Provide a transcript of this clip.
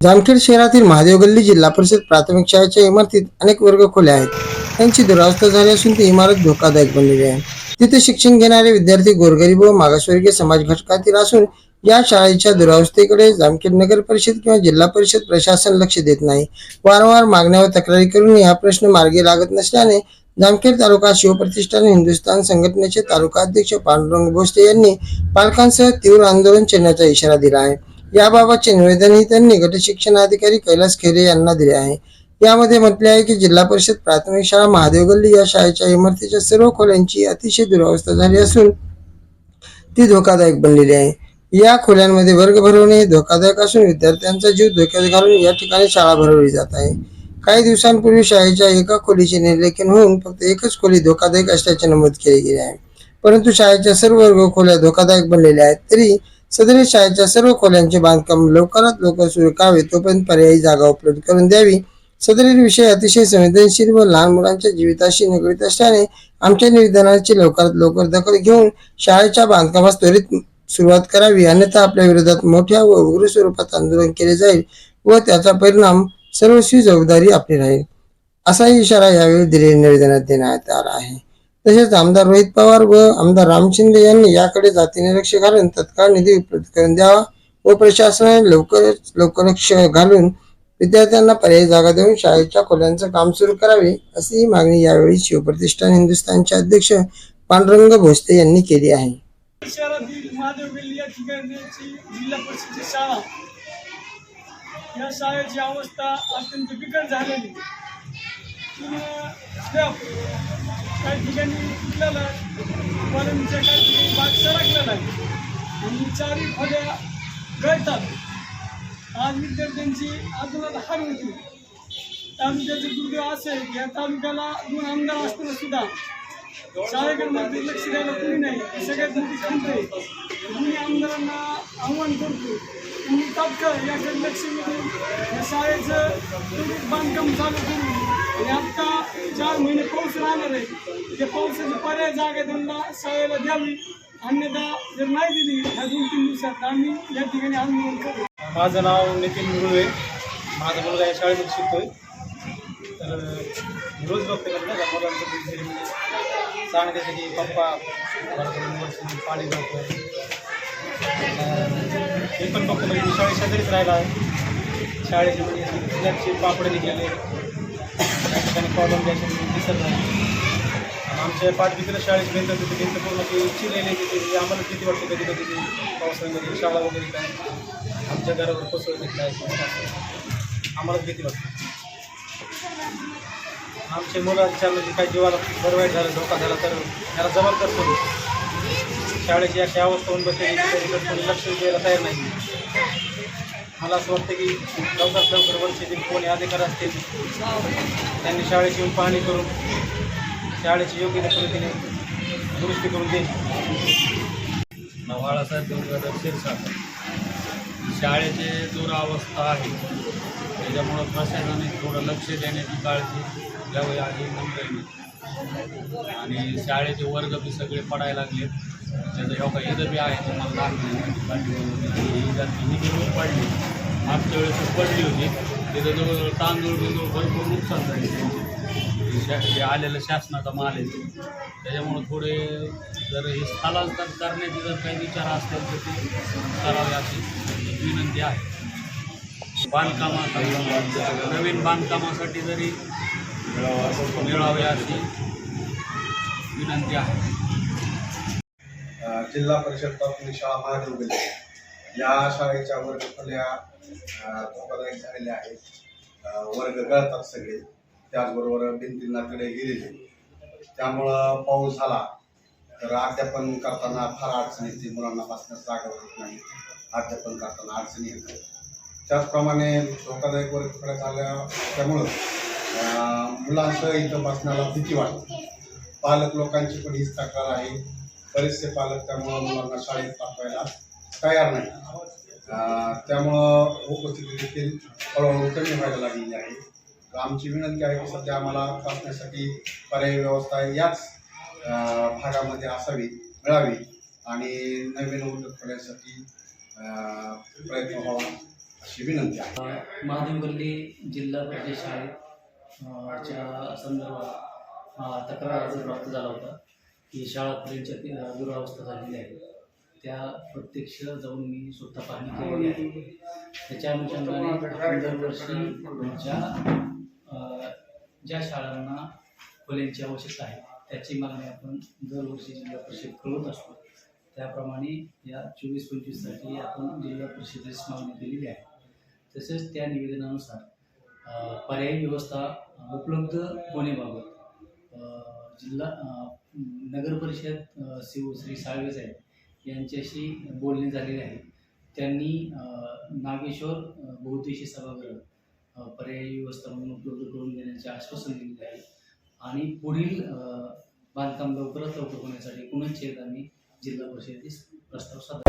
जामखेड शहरातील महादेव गल्ली जिल्हा परिषद प्राथमिक शाळेच्या इमारतीत अनेक वर्ग खोल्या आहेत. त्यांची दुरावस्था झाली असून ती इमारत धोकादायक बनलेली आहे. तिथे शिक्षण घेणारे विद्यार्थी गोरगरीब व मागासवर्गीय समाज घटकातील असून या शाळेच्या दुरावस्थेकडे जामखेड नगर परिषद किंवा जिल्हा परिषद प्रशासन लक्ष देत नाही. वारंवार मागण्या व तक्रारी करून हा प्रश्न मार्गी लागत नसल्याने जामखेड तालुका शिवप्रतिष्ठान हिंदुस्थान संघटनेचे तालुका अध्यक्ष पांडुरंग भोसले यांनी पालकांसह तीव्र आंदोलन छेडण्याचा इशारा दिला आहे. याबाबतचे निवेदनही त्यांनी गट शिक्षणाधिकारी कैलास खेरे यांना दिले आहे. यामध्ये म्हटले आहे की जिल्हा परिषद प्राथमिक शाळा महादेव गल्ली या शाळेच्या इमारतीच्या सर्व खोल्यांची अतिशय दुरावस्था झाली असून ती धोकादायक बनलेली आहे. या खोल्यांमध्ये वर्ग भरवणे हे धोकादायक असून विद्यार्थ्यांचा जीव धोक्यात घालून या ठिकाणी शाळा भरवली जात आहे. काही दिवसांपूर्वी शाळेच्या एका खोलीचे निर्लेखन होऊन फक्त एकच खोली धोकादायक असल्याचे नमूद केले गेले आहे. परंतु शाळेच्या सर्व वर्ग खोल्या धोकादायक बनलेल्या आहेत. तरी सदरील शाळेच्या सर्व खोल्यांचे बांधकाम लवकरात लवकर सुरू करावे तोपर्यंत पर्यायी जागा उपलब्ध करून द्यावी. सदरील विषय अतिशय संवेदनशील व लहान मुलांच्या जीविताशी निगडीत असल्याने आमच्या निवेदनाची लवकरात लवकर दखल घेऊन शाळेच्या बांधकामास त्वरित सुरुवात करावी. अन्यथा आपल्या विरोधात मोठ्या व उग्र स्वरूपात आंदोलन केले जाईल व त्याचा परिणाम सर्वस्वी जबाबदारी आपली राहील. असाही इशारा यावेळी दिलेल्या निवेदनात देण्यात आला आहे. तसेच आमदार रोहित पवार व आमदार राम शिंदे यांनी याकडे जातीने लक्ष घालून तत्काळ निधी उपलब्ध करून द्यावा व प्रशासनाने लवकर लवकर लक्ष घालून विद्यार्थ्यांना पर्यायी जागा देऊन शाळेच्या खोल्यांचं काम सुरू करावे अशी मागणी यावेळी शिवप्रतिष्ठान हिंदुस्थानचे अध्यक्ष पांडुरंग भोसले यांनी केली आहे. शहरातील या ठिकाणची जिल्हा परिषदेची शाळा. या शाळेची अवस्था अत्यंत बिकट झालेली पूर्ण काही ठिकाणी तुटलेला आहे. कॉलनीच्या काही ठिकाणी भाग सरकलेला आहे. आणि चारही खोल्या गळतात. आज विद्यार्थ्यांची आंदोलन हार होती. तालुक्याचे दुर्दैव असे या तालुक्याला दोन आमदार असताना सुद्धा लक्ष द्यायला कोणी नाही. सगळ्यात मोठी खंत आहे. मी आमदारांना आव्हान करतो तुम्ही तात्काळ याकडे लक्ष देऊन या शाळेचं बांधकाम चालू करून आणि आता महिने पाऊस राहणार आहे. त्या पावसाची पर्याय जागा त्यांना शाळेला द्यावी. अन्यथा जर नाही दिली ह्या दोन तीन दिवसात आम्ही या ठिकाणी आंदोलन करू. माझं नाव नितीन मुरुळे. माझा मुलगा या शाळेमध्ये शिकतोय. तर रोज बघते का मुलांचं घरी म्हणजे की पप्पा पाणी जातं हे पण बघतो. म्हणजे शाळे शेजारीच राहिला आहे. शाळेचे म्हणजे स्लॅबचे पापडे निघाले. त्या ठिकाणी प्रॉब्लेम द्यायचे. दिसत नाही. आमच्या पाठभीतीला शाळेची भिंत होती ती भिंत पूर्ण ती चिरलेली तिथे. आम्हाला किती वाटते कधी कधी पावसाळ्यामध्ये शाळा वगैरे काय? आमच्या घरावर कोसळून येत नाही. आम्हाला भीती वाटते? आमच्या मुलांच्या म्हणजे काही जीवाला बरं वाईट झालं धोका झाला तर त्याला जबाबदार करू शाळेची अशी अवस्था होऊन बसलेली कोणी लक्ष द्यायला तयार नाही. मला असं वाटतं की लवकरात लवकर वर्षातील कोणी अधिकार असतील त्यांनी शाळेची पाहणी करून शाळेची योग्य पद्धतीने दुरुस्ती करून देईल. नवाळासाहेब गंगाधर क्षीरसागर शाळेचे दुरावस्था आहे. त्याच्यामुळं प्रशासनाने थोडं लक्ष देण्याची काळजी घ्यावी आधी नम्र आणि शाळेचे वर्ग बी सगळे पडायला लागले त्याचं एवढा इथं बी आहे तुम्हाला लहान पाठीवर ही जाती पडली मागच्या वेळेस पडली होती तिथं जवळजवळ तांदूळ बिंदूळ भरपूर नुकसान झाले त्यांचे जे आलेलं शासनाचा माल आहे त्याच्यामुळं थोडे जर हे स्थलांतर करण्याचे जर काही विचार असतील तर ते करावे अशी विनंती आहे. बांधकामासाठी नवीन बांधकामासाठी जरी मिळावे अशी विनंती आहे. जिल्हा परिषद प्राथमिक शाळा महादेव या शाळेच्या वर्ग खोल्या धोकादायक झालेल्या आहेत. वर्ग गळतात सगळे. त्याचबरोबर भिंतींना कडे गेलेले त्यामुळं पाऊस झाला. तर अध्यापन करताना फार अडचण येते. मुलांना बसण्यास जागा होत नाही. अध्यापन करताना अडचणी येतात. त्याचप्रमाणे धोकादायक वर्ग खोल्या झाल्या त्यामुळं मुलांचं मुलांसह इथं बसण्याला भीती वाटते. पालक लोकांची पण हीच तक्रार आहे. बरेचसे पालक त्यामुळं मुलांना शाळेत पाठवायला तयार नाही. त्यामुळं उपस्थिती देखील हळूहळू कमी व्हायला लागलेली आहे. आमची विनंती आहे की सध्या आम्हाला असण्यासाठी पर्यायी व्यवस्था याच भागामध्ये असावी मिळावी आणि नवीन उद्योग करण्यासाठी प्रयत्न व्हावा अशी विनंती आहे. महादेवगल्ली जिल्हा परिषद शाळेत च्या संदर्भात तक्रार अर्ज प्राप्त झाला होता. ही शाळा खुल्यांच्या दुरावस्था झालेली आहे. त्या प्रत्यक्ष जाऊन मी स्वतः पाहणी केलेली आहे. त्याच्या अनुषंगाने दरवर्षी ज्या ज्या शाळांना खोल्यांची आवश्यकता आहे त्याची मागणी आपण दरवर्षी जिल्हा परिषद करत असतो. त्याप्रमाणे या चोवीस पंचवीससाठी आपण जिल्हा परिषदेस मागणी केलेली आहे. तसेच त्या निवेदनानुसार पर्यायी व्यवस्था उपलब्ध होण्याबाबत जिल्हा नगर परिषद शिव श्री साळवे साहेब यांच्याशी बोलणी झालेली आहे. त्यांनी नागेश्वर बहुतेशी सभागृह पर्यायी व्यवस्था म्हणून उपलब्ध करून देण्याचे आश्वासन दिलेले आहे. आणि पुढील बांधकाम लवकरात लवकर होण्यासाठी पुनश्च एकदा जिल्हा परिषदेस प्रस्ताव सादर